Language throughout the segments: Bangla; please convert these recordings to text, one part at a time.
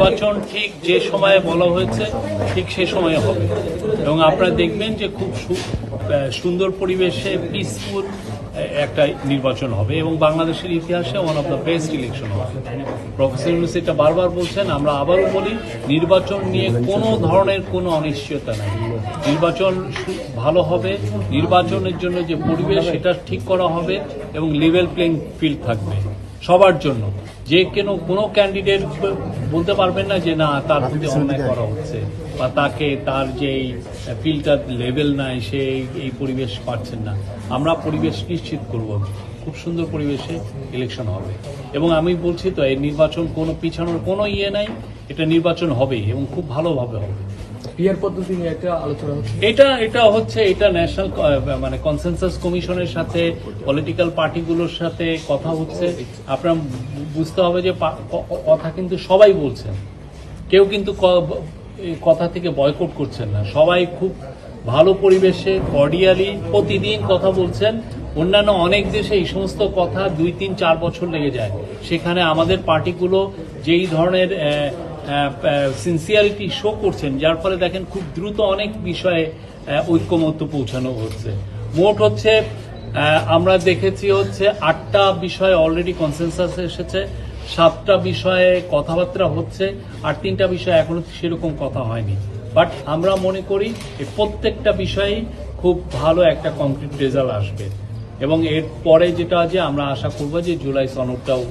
নির্বাচন ঠিক যে সময়ে বলা হয়েছে, ঠিক সে সময়ে হবে। এবং আপনারা দেখবেন যে খুব সুন্দর পরিবেশে পিসফুল একটা নির্বাচন হবে এবং বাংলাদেশের ইতিহাসে one of the best election হবে। প্রফেসর ইউনুস এটা বারবার বলছেন, আমরা আবারও বলি, নির্বাচন নিয়ে কোনো ধরনের কোনো অনিশ্চয়তা নাই। নির্বাচন ভালো হবে, নির্বাচনের জন্য যে পরিবেশ সেটা ঠিক করা হবে এবং লেভেল প্লেইং ফিল্ড থাকবে। সবার জন্য। যে কেন কোনো ক্যান্ডিডেট বলতে পারবেন না যে না তার প্রতি অন্যায় করা হচ্ছে বা তাকে তার যে ফিল্টার লেভেল নাই সে এই- পরিবেশ পাচ্ছেন না। আমরা পরিবেশ নিশ্চিত করব। খুব সুন্দর পরিবেশে ইলেকশন হবে। এবং আমি বলছি তো এই নির্বাচন কোনো পিছানোর কোনো ইয়ে নাই এটা নির্বাচন হবেই এবং খুব ভালোভাবে হবে। পিয়ার পদ্ধতি নিয়ে একটা আলোচনা হচ্ছে। এটা এটা হচ্ছে, এটা ন্যাশনাল মানে কনসেনসাস কমিশনের সাথে পলিটিক্যাল পার্টিগুলোর সাথে কথা হচ্ছে। আপনার বুঝতে হবে যে কথা কিন্তু সবাই বলছেন। কেউ কিন্তু কথা থেকে বয়কট করছেন না। সবাই খুব ভালো পরিবেশে কর্ডিয়ালি প্রতিদিন কথা বলছেন। অন্যান্য অনেক দেশে এই সমস্ত কথা দুই, তিন, চার বছর লেগে যায়। সেখানে আমাদের পার্টিগুলো যেই ধরনের সিনসিয়ারিটি শো করছেন, যার ফলে দেখেন খুব দ্রুত অনেক বিষয়ে ঐক্যমত্য পৌঁছানো হচ্ছে। মোট হচ্ছে আমরা দেখেছি হচ্ছে আটটা বিষয়ে অলরেডি কনসেনসাস এসেছে, সাতটা বিষয়ে কথাবার্তা হচ্ছে, আর তিনটা বিষয়ে এখনও সেরকম কথা হয়নি। বাট আমরা মনে করি প্রত্যেকটা বিষয়েই খুব ভালো একটা কংক্রিট রেজাল্ট আসবে। এবং এর পরে যেটা আছে আমরা আশা করব যে জুলাই সনদটাও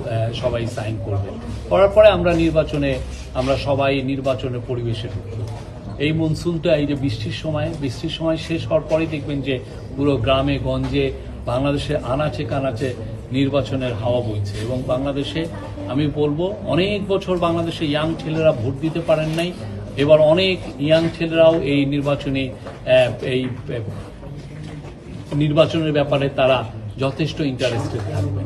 সবাই সাইন করবে। করার পরে আমরা নির্বাচনে, আমরা সবাই নির্বাচনের পরিবেশে ঢুকবো। এই মনসুনটা, এই যে বৃষ্টির সময় বৃষ্টির সময় শেষ হওয়ার পরেই দেখবেন যে পুরো গ্রামে, গঞ্জে, বাংলাদেশে আনাচে কানাচে নির্বাচনের হাওয়া বইছে। এবং বাংলাদেশে, আমি বলব, অনেক বছর বাংলাদেশে ইয়াং ছেলেরা ভোট দিতে পারেন নাই। এবার অনেক ইয়াং ছেলেরাও এই নির্বাচনে এই নির্বাচনের ব্যাপারে তারা যথেষ্ট ইন্টারেস্টেড থাকবে।